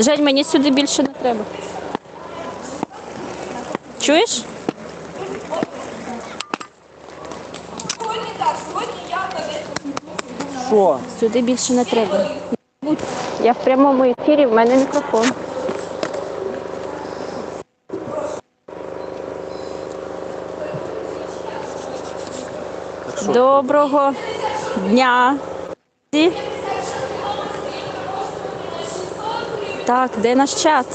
Жень, мені сюди більше не треба. Чуєш? Що? Сюди більше не треба. Я в прямому ефірі, в мене мікрофон. Доброго дня. Всі. Так, де наш чат?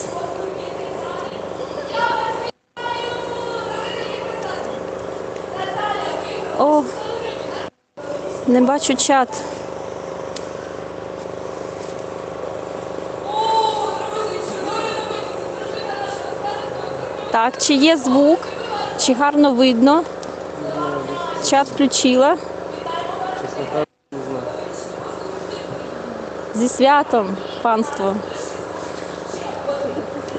О, не бачу чат. Так, чи є звук, чи гарно видно? Чат включила. Зі святом, панство.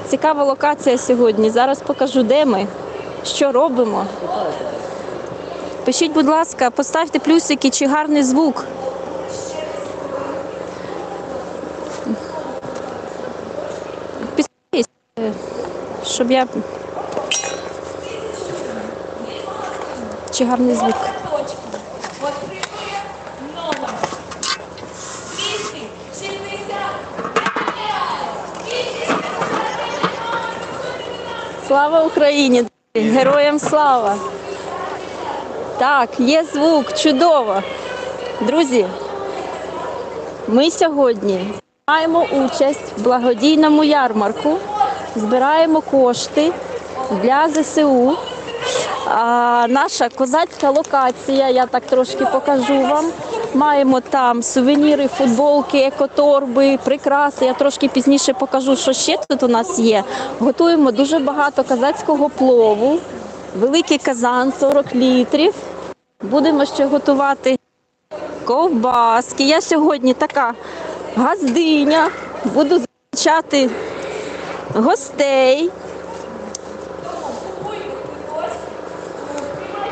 Цікава локація сьогодні. Зараз покажу, де ми, що робимо. Пишіть, будь ласка, поставте плюсики, чи гарний звук. Підписуйтесь, щоб я. Чи гарний звук? Слава Україні! Героям слава! Так, є звук, чудово. Друзі, ми сьогодні маємо участь в благодійному ярмарку, збираємо кошти для ЗСУ. Наша козацька локація, я так трошки покажу вам. Маємо там сувеніри, футболки, екоторби, прикраси. Я трошки пізніше покажу, що ще тут у нас є. Готуємо дуже багато казацького плову, великий казан 40 літрів. Будемо ще готувати ковбаски. Я сьогодні така газдиня, буду зустрічати гостей.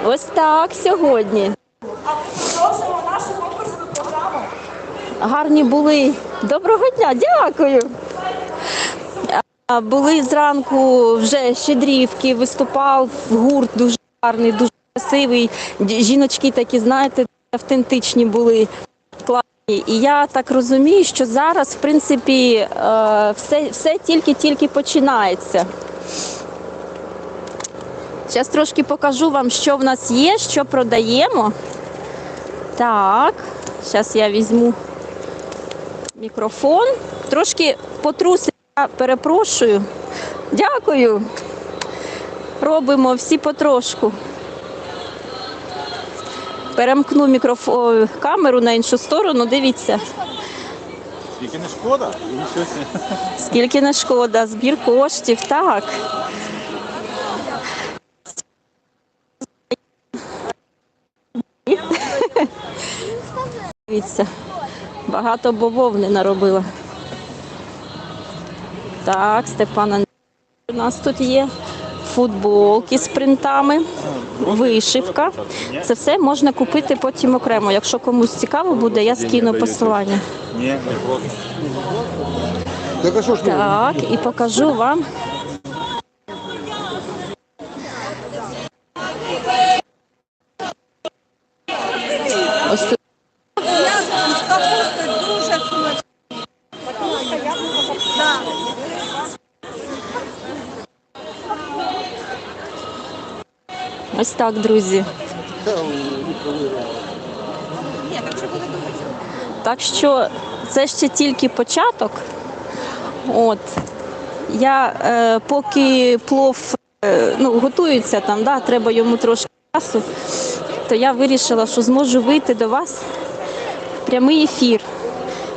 Ось так сьогодні. Продовжуємо нашу конкурсну програму. Гарні були. Доброго дня, дякую. Були зранку вже щедрівки, виступав гурт дуже гарний, дуже красивий. Жіночки такі, знаєте, автентичні були. класні. І я так розумію, що зараз, в принципі, е, все, все тільки-тільки починається. Зараз трошки покажу вам, що в нас є, що продаємо. Так, зараз я візьму мікрофон. Трошки потрусила, перепрошую. Дякую. Робимо всі потрошку. Перемкну мікрофон, камеру на іншу сторону. Дивіться, Тільки не шкода? Скільки не шкода, збір коштів. Так. Дивіться, багато бововни наробила. Так, Степан Андрійович у нас тут є. Футболки з принтами, вишивка. Це все можна купити потім окремо. Якщо комусь цікаво буде, я скину посилання. Так, і покажу вам. Так, друзі. Так що це ще тільки початок. От. Я е, поки плов е, ну, готується там, да, треба йому трошки часу, то я вирішила, що зможу вийти до вас в прямий ефір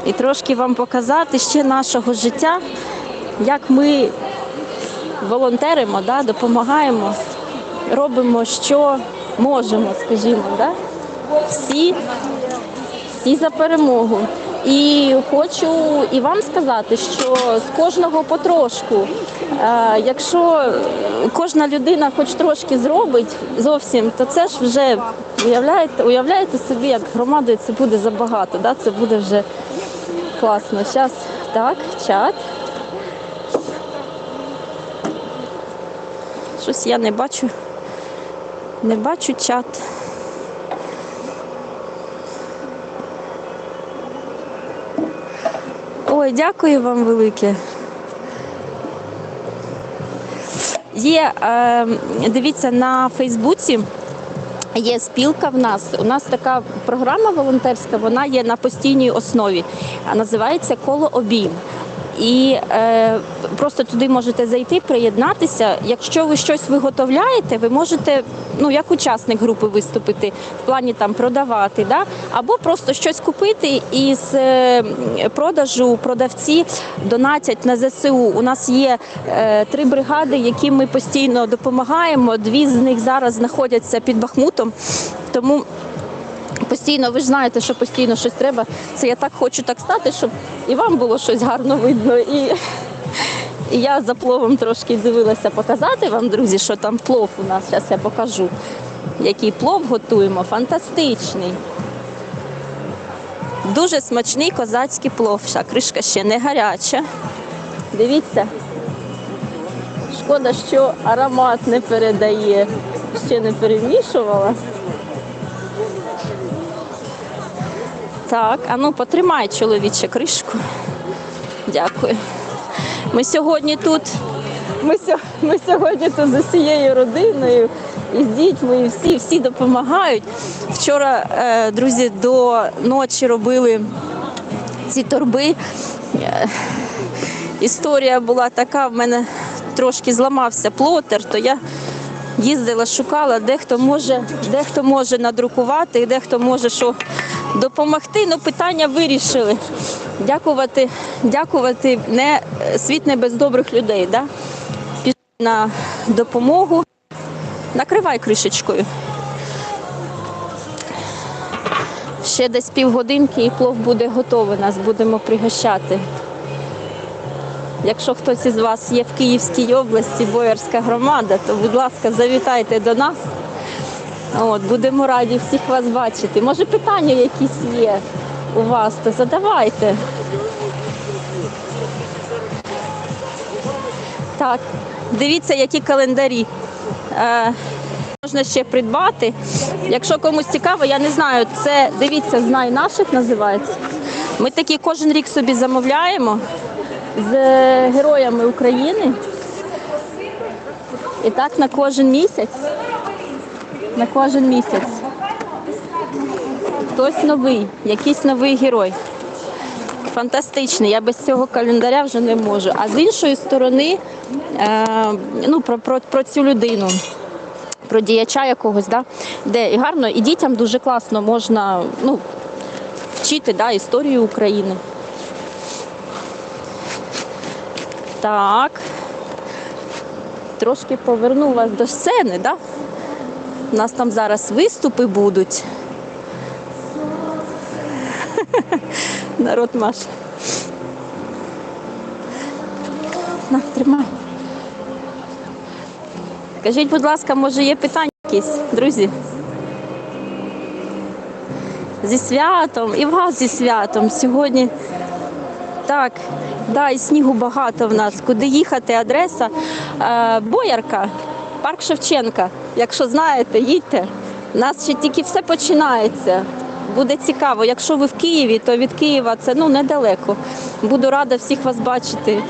і трошки вам показати ще нашого життя, як ми волонтеримо, да, допомагаємо, робимо, що можемо, скажімо, да? всі, всі за перемогу. І хочу і вам сказати, що з кожного потрошку, е, якщо кожна людина хоч трошки зробить зовсім, то це ж вже уявляєте, уявляєте собі, як громадою це буде забагато, да? це буде вже класно. Зараз так, чат. Щось я не бачу. Не бачу чат. Ой, дякую вам велике. Є, е, дивіться, на Фейсбуці є спілка в нас. У нас така програма волонтерська, вона є на постійній основі, називається Коло обійм. І е, просто туди можете зайти, приєднатися. Якщо ви щось виготовляєте, ви можете ну як учасник групи виступити в плані там продавати, да? або просто щось купити і з е, продажу продавці донатять на ЗСУ. У нас є е, три бригади, яким ми постійно допомагаємо. Дві з них зараз знаходяться під Бахмутом. Тому постійно, ви ж знаєте, що постійно щось треба. Це я так хочу так стати, щоб і вам було щось гарно видно. І, і я за пловом трошки дивилася показати вам, друзі, що там плов у нас. Зараз я покажу, який плов готуємо. Фантастичний. Дуже смачний козацький плов. Ша кришка ще не гаряча. Дивіться. Шкода, що аромат не передає. Ще не перемішувала. Так, а ну потримай чоловіче кришку. Дякую. Ми сьогодні тут. Ми, ми сьогодні тут з усією родиною і з дітьми, і всі, всі допомагають. Вчора, е, друзі, до ночі робили ці торби. Е, Історія була така, в мене трошки зламався плотер, то я їздила, шукала, де хто може, де хто може надрукувати, де хто може що допомогти. Ну, питання вирішили. Дякувати, дякувати не світ не без добрих людей. Да? Пішли на допомогу. Накривай кришечкою. Ще десь півгодинки і плов буде готовий. Нас будемо пригощати. Якщо хтось із вас є в Київській області, Боярська громада, то, будь ласка, завітайте до нас. От, будемо раді всіх вас бачити. Може, питання якісь є у вас, то задавайте. Так, дивіться, які календарі. Е, можна ще придбати. Якщо комусь цікаво, я не знаю, це дивіться, знай наших називається. Ми такі кожен рік собі замовляємо з героями України. І так на кожен місяць. На кожен місяць. Хтось новий, якийсь новий герой. Фантастичний. Я без цього календаря вже не можу. А з іншої сторони, е, ну, про, про, про цю людину, про діяча якогось, да, де і гарно, і дітям дуже класно можна ну, вчити да, історію України. Так. Трошки поверну вас до сцени, да? У нас там зараз виступи будуть. Народ Маш. На, тримай. Скажіть, будь ласка, може є питання якісь, друзі? Зі святом і вас зі святом. Сьогодні так, да, і снігу багато в нас. Куди їхати? Адреса е, Боярка, парк Шевченка. Якщо знаєте, їдьте. У нас ще тільки все починається. Буде цікаво. Якщо ви в Києві, то від Києва це ну недалеко. Буду рада всіх вас бачити.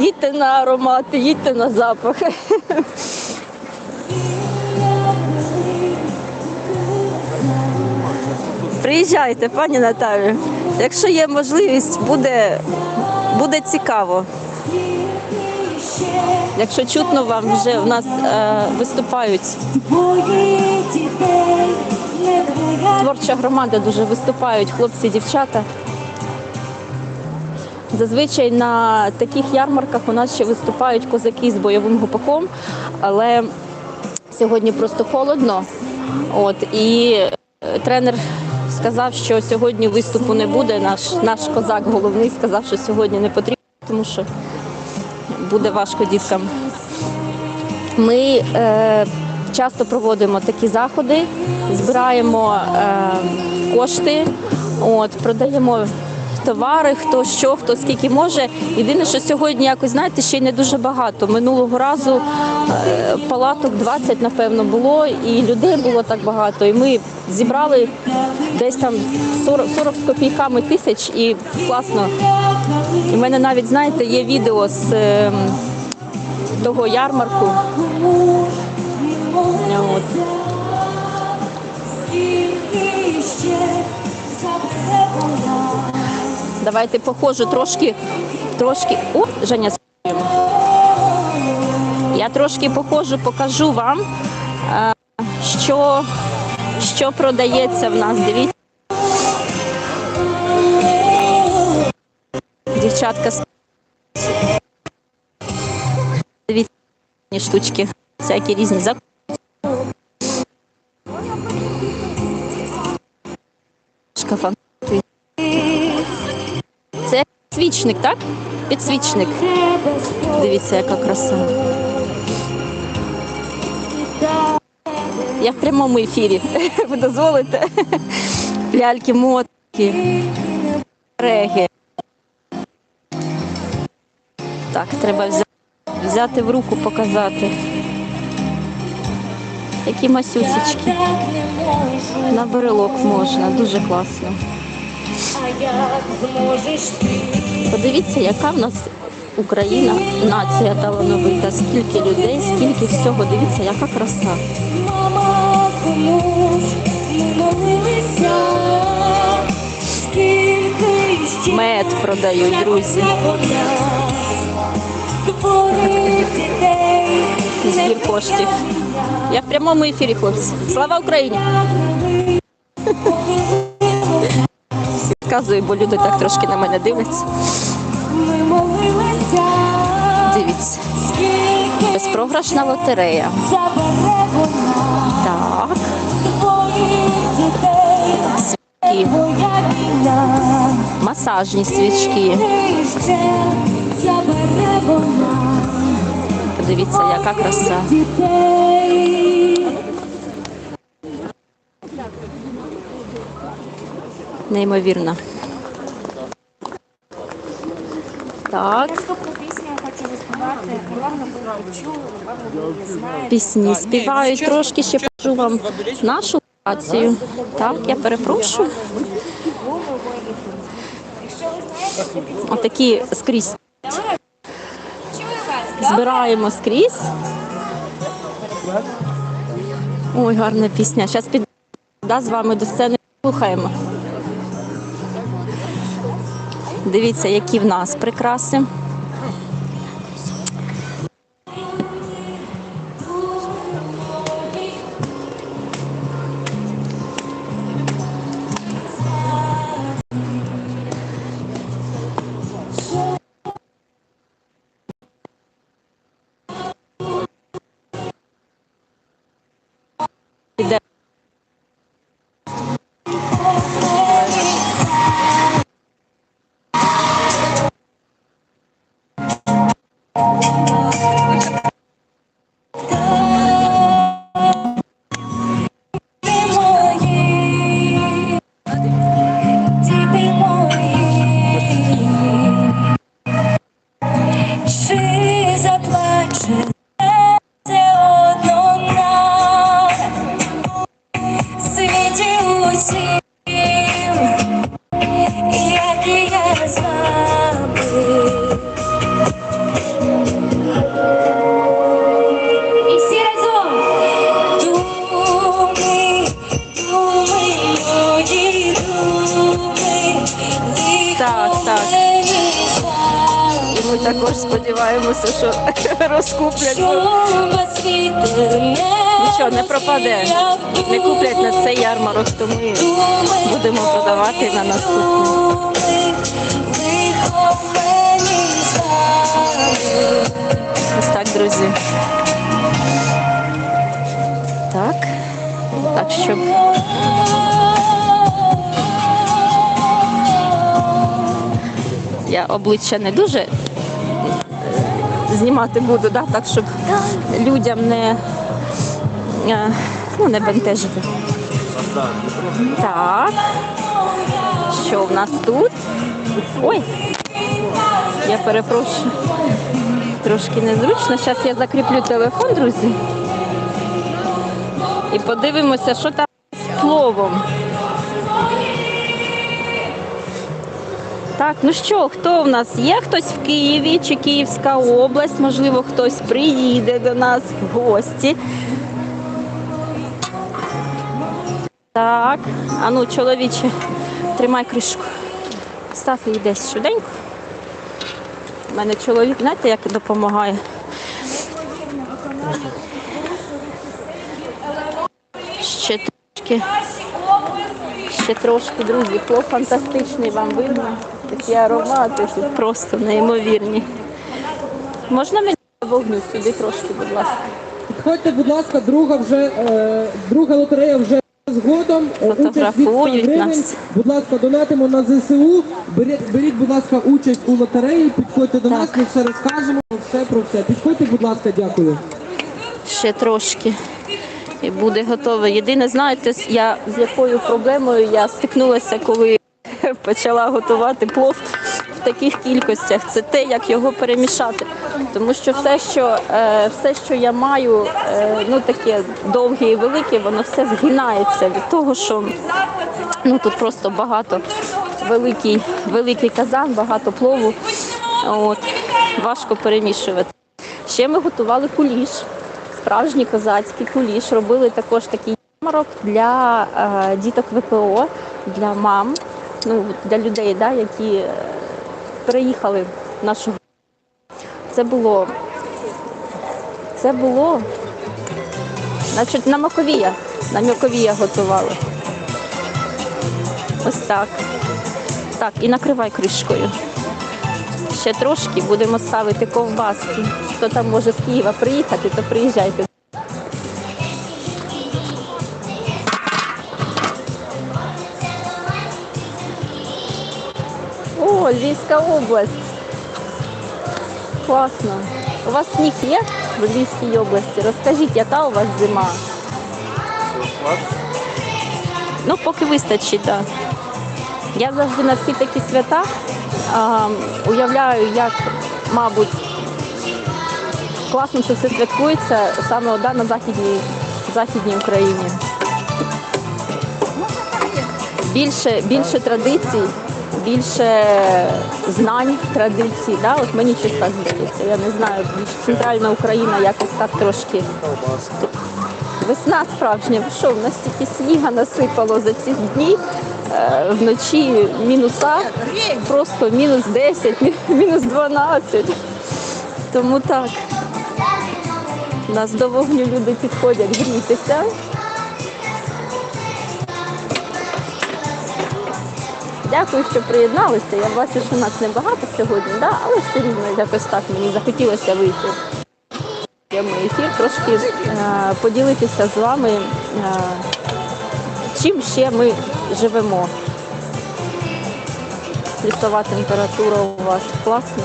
Їдьте на аромати, їдьте на запахи. Приїжджайте, пані Наталю. Якщо є можливість, буде, буде цікаво. Якщо чутно вам, вже в нас е, виступають творча громада, дуже виступають хлопці, дівчата. Зазвичай на таких ярмарках у нас ще виступають козаки з бойовим гупаком, але сьогодні просто холодно. От і е, тренер сказав, що сьогодні виступу не буде. Наш наш козак головний сказав, що сьогодні не потрібно, тому що буде важко діткам. Ми е, часто проводимо такі заходи, збираємо е, кошти, от, продаємо товари, хто що, хто скільки може. Єдине, що сьогодні якось знаєте, ще й не дуже багато. Минулого разу е, палаток 20, напевно, було, і людей було так багато. І ми зібрали десь там 40, 40 з копійками тисяч, і класно. В мене навіть, знаєте, є відео з е, того ярмарку. От. Давайте похожу трошки, трошки. О, Женя, я трошки похожу, покажу вам, е, що, що продається в нас. Дивіться. Дівчатка, дивіться штучки, всякі різні зак- Шкафа. Це свічник, так? Підсвічник. Дивіться, яка краса. Я в прямому ефірі. Ви дозволите? Ляльки, мотки, реги. Так, треба взяти, в руку, показати. Які масюсечки. На брелок можна, дуже класно. Подивіться, яка в нас Україна, нація талановита, скільки людей, скільки всього. Дивіться, яка краса. Мама, кому молилися? Скільки ще Мед продають, друзі. Збір коштів. Я в прямому ефірі, хлопці. Слава Україні! Сказую, бо люди так трошки на мене дивляться. Дивіться, безпрограшна лотерея. Так, масажні свічки. Подивіться, яка краса. дітей. Неймовірна. Так, Наступну пісню я хочу заспівати. Напевно, ви чули, напевно, ви її знаєте. пісні співають трошки, ще покажу вам нашу локацію. Так, я перепрошую. Якщо ви знаєте, то пісню Отакі скрізь збираємо скрізь. Ой, гарна пісня. Зараз під з вами до сцени слухаємо. Дивіться, які в нас прикраси. Також сподіваємося, що розкуплять. Нічого не пропаде. Не куплять на цей ярмарок, то ми будемо продавати на наступний. Ось так, друзі. Так. Так, щоб я обличчя не дуже знімати буду, да? так, щоб людям не, е, ну, не бентежити. Так. що в нас тут? Ой, я перепрошую. Трошки незручно. Зараз я закріплю телефон, друзі. І подивимося, що там з пловом. Так, ну що, хто в нас є? Хтось в Києві чи Київська область? Можливо, хтось приїде до нас в гості. Так, а ну, чоловіче, тримай кришку. Став її десь швиденько. У мене чоловік, знаєте, як допомагає. Ще трошки. Ще трошки, друзі, фантастичний вам видно. Такі аромати тут просто неймовірні. Можна мені вогню сюди трошки, будь ласка. Підходьте, будь ласка, друга вже е, друга лотерея вже згодом. Участь від 100 Фотографують нас. Будь ласка, донатимо на ЗСУ. Беріть, беріть, будь ласка, участь у лотереї. Підходьте до нас, ми все розкажемо. Все про все. Підходьте, будь ласка, дякую. Ще трошки. І буде готове. Єдине, знаєте, я з якою проблемою я стикнулася, коли почала готувати плов в таких кількостях. Це те, як його перемішати. Тому що все, що, е, все, що я маю, е, ну таке довге і велике, воно все згинається від того, що ну тут просто багато великий, великий казан, багато плову. От, важко перемішувати. Ще ми готували куліш, справжній козацький куліш. Робили також такий ярмарок для е, діток ВПО, для мам, ну для людей, да, які е, переїхали в нашу. Це було. Це було. Значить, на Маковія. На Маковія готували. Ось так. Так, і накривай кришкою. Ще трошки будемо ставити ковбаски. Хто там може з Києва приїхати, то приїжджайте. О, Львівська область. Класно. У вас сніг є в Львівській області? Розкажіть, яка у вас зима? Ну, поки вистачить, так. Я завжди на всі такі свята а, уявляю, як, мабуть, класно, що це святкується саме да, на західній, західній Україні. Більше, більше традицій, більше знань традицій. Да? От мені щось здається. Я не знаю, центральна Україна якось так трошки. Весна справжня. Що, в нас стільки сніга насипало за ці дні. Е, Вночі мінуса, просто мінус 10, мінус 12. Тому так. У нас до вогню люди підходять грітися. Дякую, що приєдналися. Я бачу, що нас небагато сьогодні, да? але все рівно якось так мені захотілося вийти. Прямий ефір, трошки е, поділитися з вами, е, чим ще ми живемо. Лісова температура у вас класна,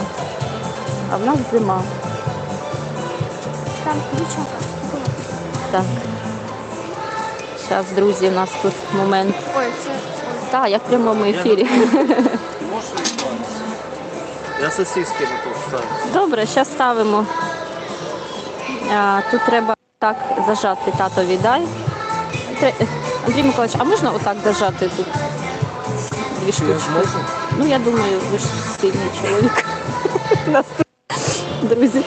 а в нас зима. Там дівчата. Так. Зараз, друзі, у нас тут момент. Ой, це Так, як в прямому ефірі. Я сосиски готов ставити. Добре, зараз ставимо. А, тут треба так зажати татові дай. Тре- Андрій Миколаївич, а можна отак зажати тут дві штучки? Ну, я думаю, ви ж сильний чоловік. Друзі.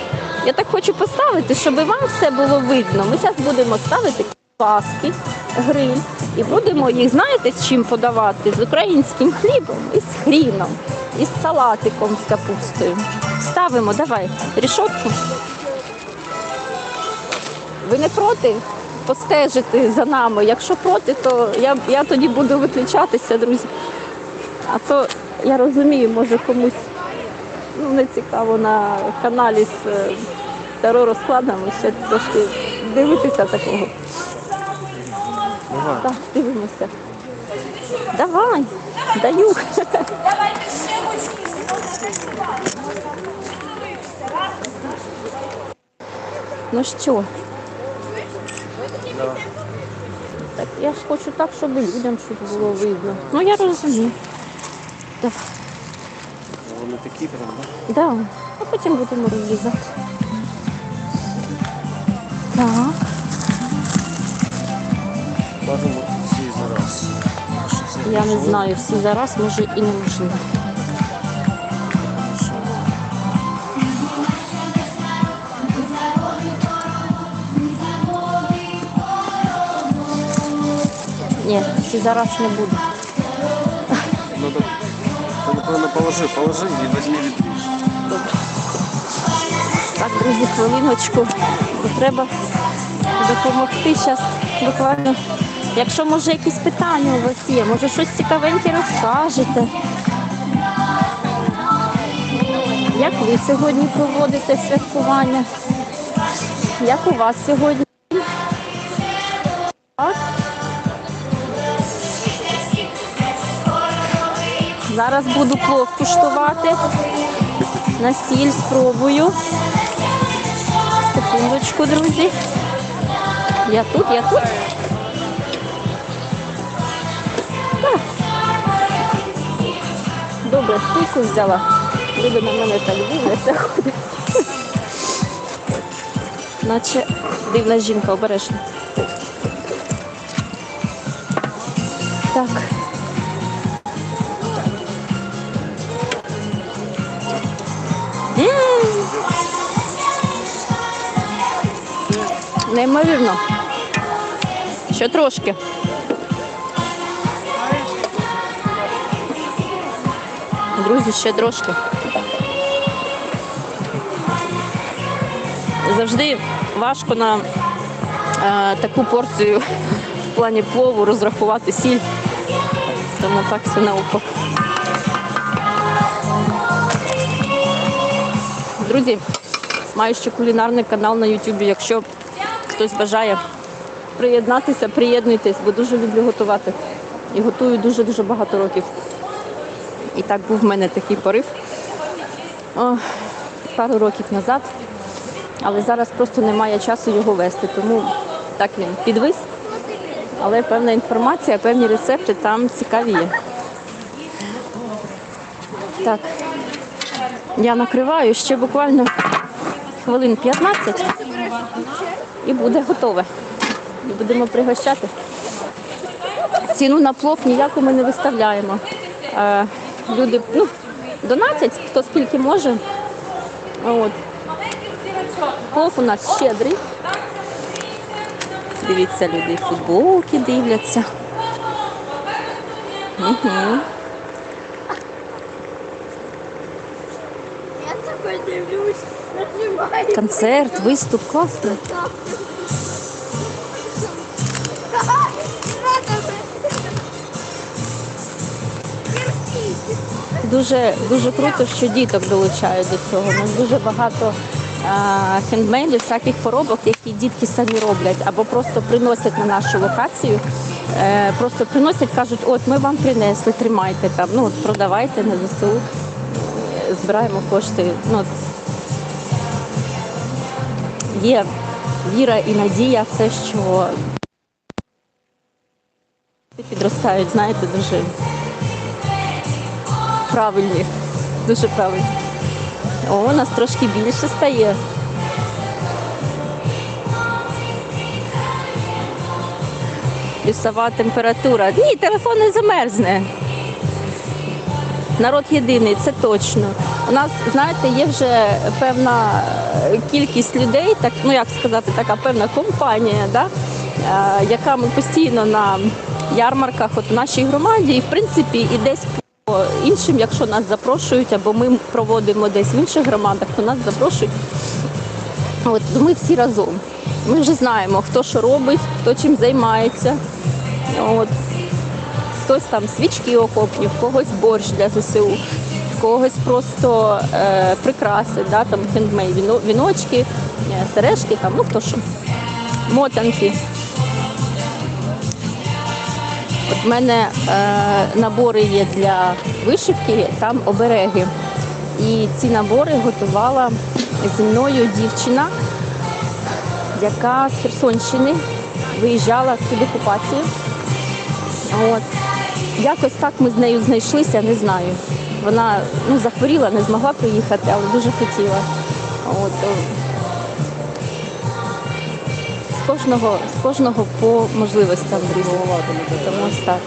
Я так хочу поставити, щоб вам все було видно. Ми зараз будемо ставити паски, гриль і будемо їх, знаєте, з чим подавати? З українським хлібом і з хріном, і з салатиком з капустою. Ставимо, давай, рішотку. Ви не проти постежити за нами? Якщо проти, то я, я тоді буду виключатися, друзі. А то я розумію, може комусь ну, не цікаво на каналі з е, таро розкладами ще трошки дивитися такого. Так, дивимося. Давай, даю. Ну що? Так я ж хочу так, щоб людям щось було видно. Ну я розумію. Так. Вони такі прям, да? Да. А потім будемо розрізати. Так. Бажано всі зараз. Я не знаю, всі зараз може і не неможливо. Ні, всі зараз не буде. Ну так, ти, напевно, положи, положи і візьми відріж. Так, друзі, хвилиночку, бо треба допомогти зараз буквально. Якщо може якісь питання у вас є, може щось цікавеньке розкажете. Як ви сьогодні проводите святкування? Як у вас сьогодні? Так? Зараз буду плов куштувати. На сіль спробую. Секундочку, друзі. Я тут, я тут. Добре, стійку взяла. Люди на мене так дивляться ходять. Наче дивна жінка, обережно. Так. Неймовірно. Ще трошки. Друзі, ще трошки. Завжди важко на е, таку порцію в плані плову розрахувати сіль. Тому так все на. Друзі, маю ще кулінарний канал на Ютубі. Якщо хтось бажає приєднатися, приєднуйтесь, бо дуже люблю готувати. І готую дуже-дуже багато років. І так був в мене такий порив о, пару років назад. Але зараз просто немає часу його вести, тому так він підвис. Але певна інформація, певні рецепти там цікаві є. Так, я накриваю ще буквально хвилин 15 і буде готове. І будемо пригощати. Ціну на плов ніяку ми не виставляємо. Люди ну, донатять, хто скільки може. От. Плов у нас щедрий. Дивіться, люди футболки дивляться. Угу. Я такой дивлюсь. Концерт, виступ, класно. Дуже дуже круто, що діток долучають до цього. У нас дуже багато а, хендмейдів, всяких поробок, які дітки самі роблять, або просто приносять на нашу локацію. Е, просто приносять, кажуть, от ми вам принесли, тримайте там, ну от продавайте на ЗСУ, Е, збираємо кошти. Ну, є віра і надія, в те, що підростають, знаєте, дуже правильні, дуже правильні. О, у нас трошки більше стає. Плюсова температура. Ні, телефон не замерзне. Народ єдиний, це точно. У нас, знаєте, є вже певна е, кількість людей, так ну як сказати, така певна компанія, да? е, яка ми постійно на ярмарках, от в нашій громаді, і в принципі і десь іншим, якщо нас запрошують, або ми проводимо десь в інших громадах, то нас запрошують. От ми всі разом. Ми вже знаємо, хто що робить, хто чим займається. От хтось там свічки окопні, в когось борщ для ЗСУ, когось просто е, прикраси, да, там хендмей, віночки, е, сережки, там, ну хто що, мотанки. От в мене е, набори є для вишивки, там обереги. І ці набори готувала зі мною дівчина, яка з Херсонщини виїжджала в окупацію. От. якось так ми з нею знайшлися, не знаю. Вона ну, захворіла, не змогла приїхати, але дуже хотіла. От, з кожного, з кожного по можливостям, друзі. Тому ось так.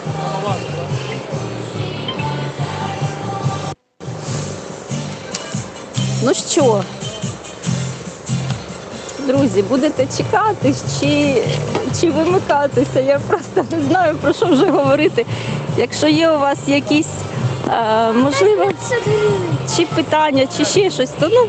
Ну що, друзі, будете чекати чи, чи вимикатися? Я просто не знаю про що вже говорити. Якщо є у вас якісь е, можливо чи питання, чи ще щось, то ну.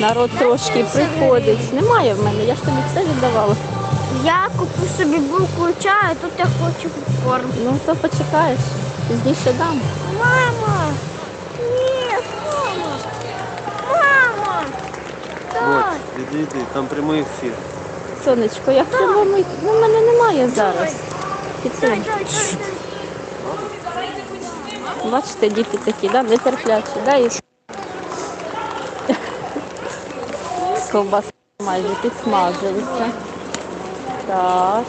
Народ трошки приходить. Немає в мене, я ж тобі все віддавала. Я куплю собі булку чаю, тут я хочу попкорн. Ну то почекаєш, пізніше дам. Мама! Ні, мама! Мама! Вот, иди, иди, там прямой эфир. Сонечко, я в прямому, ну в мене немає зараз. Бачите, діти такі, да? нетерплячі, да? І... Ковбаса майже підсмажилися. Так.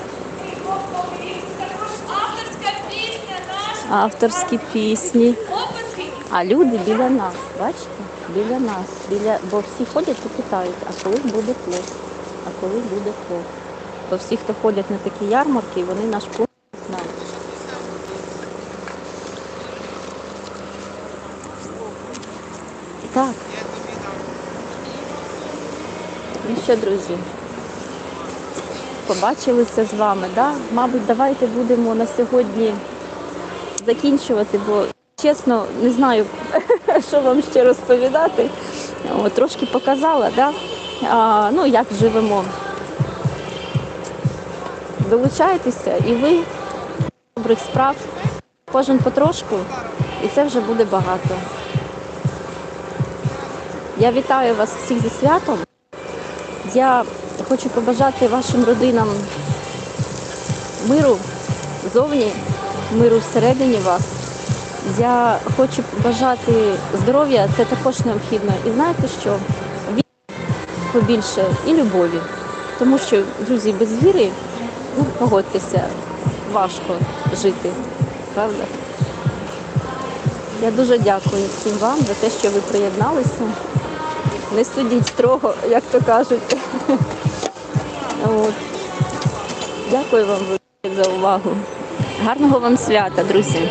Авторські пісні. А люди біля нас, бачите? Біля нас. Біля... Бо всі ходять і питають, а коли буде плов? А коли буде плов? Бо всі, хто ходять на такі ярмарки, вони наш плов знають. Так. Ну що, друзі? Побачилися з вами, да? Мабуть, давайте будемо на сьогодні закінчувати, бо чесно не знаю, що вам ще розповідати. О, трошки показала, да? а, ну, як живемо. Долучайтеся і ви добрих справ, кожен потрошку, і це вже буде багато. Я вітаю вас всіх зі святом. Я хочу побажати вашим родинам миру зовні, миру всередині вас. Я хочу побажати здоров'я, це також необхідно. І знаєте що? Віри побільше і любові. Тому що, друзі, без віри, ну, погодьтеся, важко жити, правда? Я дуже дякую всім вам за те, що ви приєдналися. Не судіть строго, як то кажуть. От. Дякую вам за увагу. Гарного вам свята, друзі.